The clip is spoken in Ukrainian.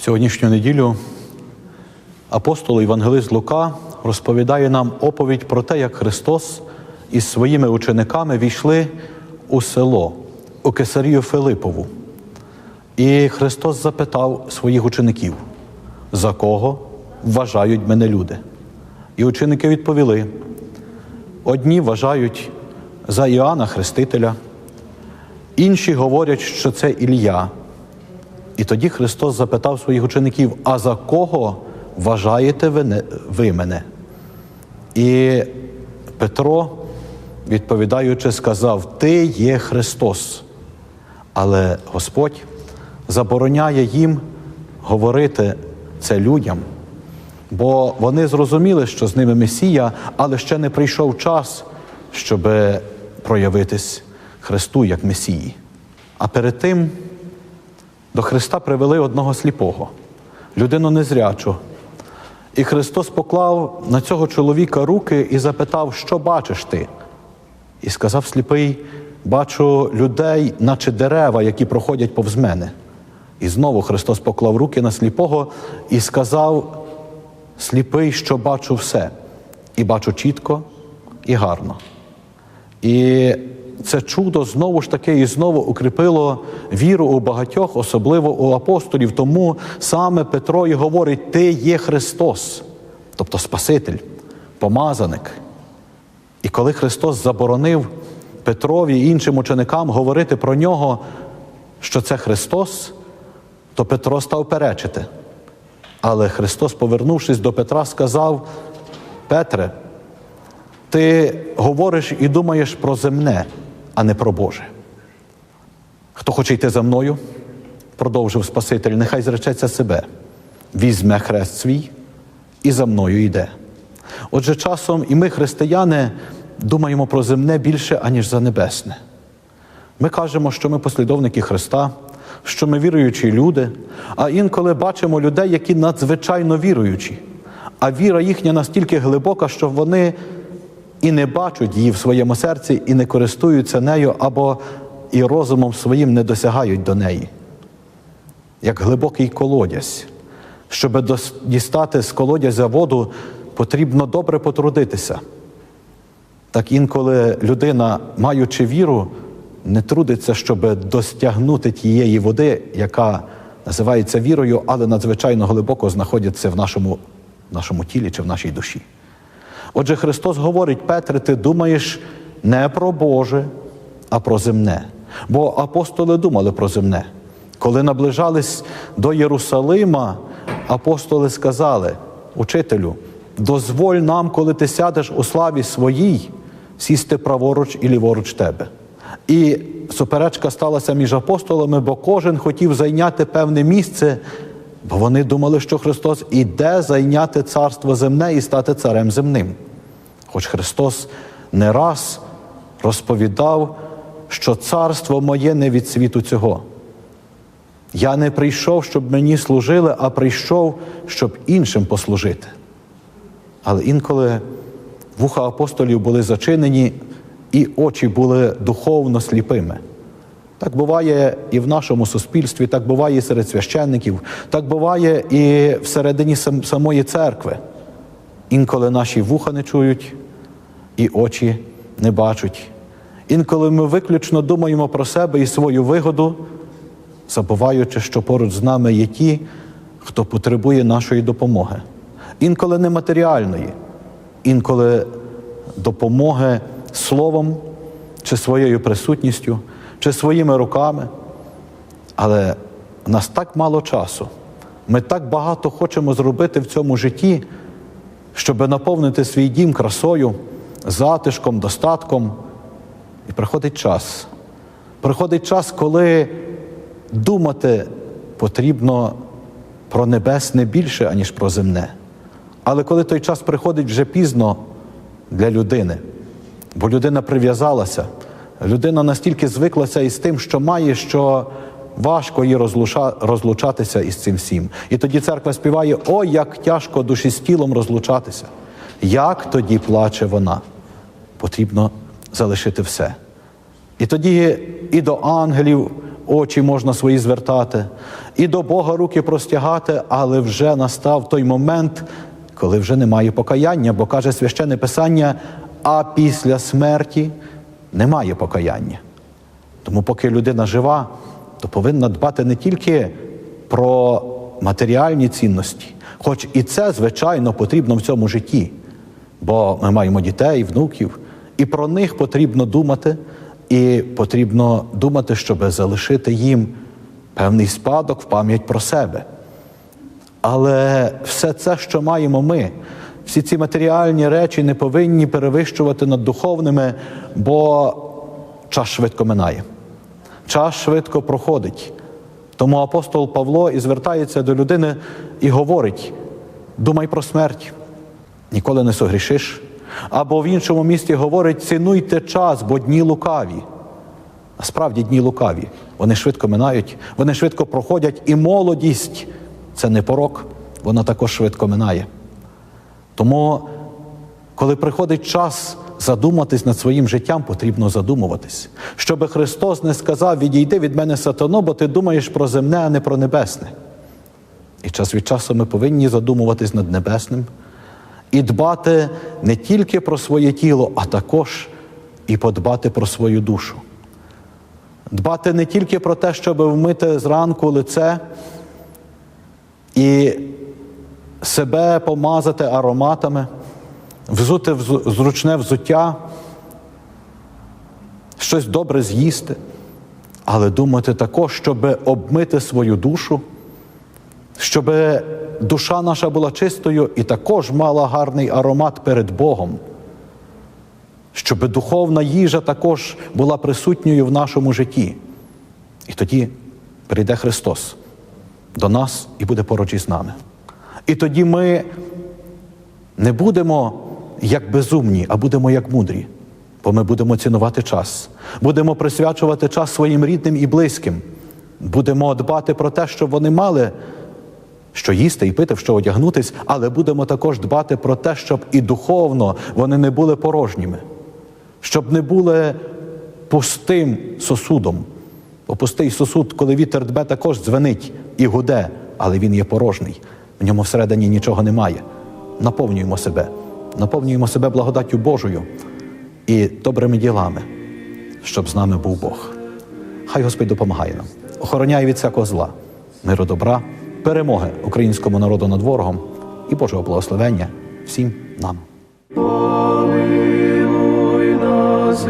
Сьогоднішню неділю апостол Євангелист Лука розповідає нам оповідь про те, як Христос із своїми учениками війшли у село, у Кесарію Филипову. І Христос запитав своїх учеників, за кого вважають мене люди. І ученики відповіли: одні вважають за Іоанна Хрестителя, інші говорять, що це Ілля. І тоді Христос запитав своїх учеників: а за кого вважаєте ви, мене? І Петро, відповідаючи, сказав: Ти є Христос. Але Господь забороняє їм говорити це людям, бо вони зрозуміли, що з ними Месія, але ще не прийшов час, щоб проявитись Христу як Месії. А перед тим до Христа привели одного сліпого, людину незрячу. І Христос поклав на цього чоловіка руки і запитав, що бачиш ти? І сказав сліпий: бачу людей, наче дерева, які проходять повз мене. І знову Христос поклав руки на сліпого і сказав: сліпий, що бачу все, і бачу чітко і гарно. І це чудо знову ж таки і знову укріпило віру у багатьох, особливо у апостолів. Тому саме Петро і говорить: Ти є Христос, тобто Спаситель, помазаник. І коли Христос заборонив Петрові і іншим ученикам говорити про нього, що це Христос, то Петро став перечити. Але Христос, повернувшись до Петра, сказав: Петре, ти говориш і думаєш про земне, а не про Боже. Хто хоче йти за мною, продовжив Спаситель, нехай зречеться себе, візьме хрест свій і за мною йде. Отже, часом і ми, християни, думаємо про земне більше, аніж за небесне. Ми кажемо, що ми послідовники Христа, що ми віруючі люди, а інколи бачимо людей, які надзвичайно віруючі, а віра їхня настільки глибока, що вони і не бачать її в своєму серці, і не користуються нею, або і розумом своїм не досягають до неї. Як глибокий колодязь. Щоб дістати з колодязя воду, потрібно добре потрудитися. Так інколи людина, маючи віру, не трудиться, щоб достягнути тієї води, яка називається вірою, але надзвичайно глибоко знаходиться в нашому, нашому тілі чи в нашій душі. Отже, Христос говорить, Петре, ти думаєш не про Боже, а про земне. Бо апостоли думали про земне. Коли наближались до Єрусалима, апостоли сказали, учителю, дозволь нам, коли ти сядеш у славі своїй, сісти праворуч і ліворуч тебе. І суперечка сталася між апостолами, бо кожен хотів зайняти певне місце, бо вони думали, що Христос іде зайняти царство земне і стати царем земним. Хоч Христос не раз розповідав, що царство моє не від світу цього. Я не прийшов, щоб мені служили, а прийшов, щоб іншим послужити. Але інколи вуха апостолів були зачинені, і очі були духовно сліпими. Так буває і в нашому суспільстві, так буває і серед священників, так буває і всередині сам- самої церкви. Інколи наші вуха не чують, і очі не бачать. Інколи ми виключно думаємо про себе і свою вигоду, забуваючи, що поруч з нами є ті, хто потребує нашої допомоги. Інколи нематеріальної, інколи допомоги словом чи своєю присутністю, чи своїми руками. Але в нас так мало часу. Ми так багато хочемо зробити в цьому житті, щоб наповнити свій дім красою, затишком, достатком. І приходить час. Приходить час, коли думати потрібно про небесне більше, аніж про земне. Але коли той час приходить вже пізно для людини, бо людина прив'язалася, людина настільки звиклася із тим, що має, що важко їй розлуша- розлучатися із цим всім. І тоді церква співає: Ой, як тяжко душі з тілом розлучатися. Як тоді плаче вона? Потрібно залишити все. І тоді і до ангелів очі можна свої звертати, і до Бога руки простягати, але вже настав той момент, коли вже немає покаяння, бо каже священне Писання, а після смерті немає покаяння. Тому, поки людина жива, то повинна дбати не тільки про матеріальні цінності, хоч і це, звичайно, потрібно в цьому житті, бо ми маємо дітей, внуків, і про них потрібно думати, і потрібно думати, щоб залишити їм певний спадок в пам'ять про себе. Але все це, що маємо ми, всі ці матеріальні речі не повинні перевищувати над духовними, бо час швидко минає, час швидко проходить. Тому апостол Павло і звертається до людини і говорить: думай про смерть, ніколи не согрішиш. Або в іншому місті говорить: цінуйте час, бо дні лукаві. А справді дні лукаві. Вони швидко минають, вони швидко проходять, і молодість це не порок, вона також швидко минає. Тому, коли приходить час задуматись над своїм життям, потрібно задумуватись. Щоби Христос не сказав: відійди від мене сатано, бо ти думаєш про земне, а не про небесне. І час від часу ми повинні задумуватись над небесним і дбати не тільки про своє тіло, а також і подбати про свою душу. Дбати не тільки про те, щоб вмити зранку лице і себе помазати ароматами, взути взу- зручне взуття, щось добре з'їсти, але думати також, щоб обмити свою душу, щоб душа наша була чистою і також мала гарний аромат перед Богом щоб духовна їжа також була присутньою в нашому житті. І тоді прийде Христос до нас і буде поруч із нами. І тоді ми не будемо як безумні, а будемо як мудрі, бо ми будемо цінувати час, будемо присвячувати час своїм рідним і близьким, будемо дбати про те, щоб вони мали що їсти і пити, в що одягнутись, але будемо також дбати про те, щоб і духовно вони не були порожніми, щоб не були пустим сосудом. Бо пустий сосуд, коли вітер дбе, також дзвенить і гуде, але він є порожній. В ньому всередині нічого немає. Наповнюємо себе, наповнюємо себе благодаттю Божою і добрими ділами, щоб з нами був Бог. Хай Господь допомагає нам, охороняє від всякого зла, миру добра, перемоги українському народу над ворогом і Божого благословення всім нам. Помилуй нас,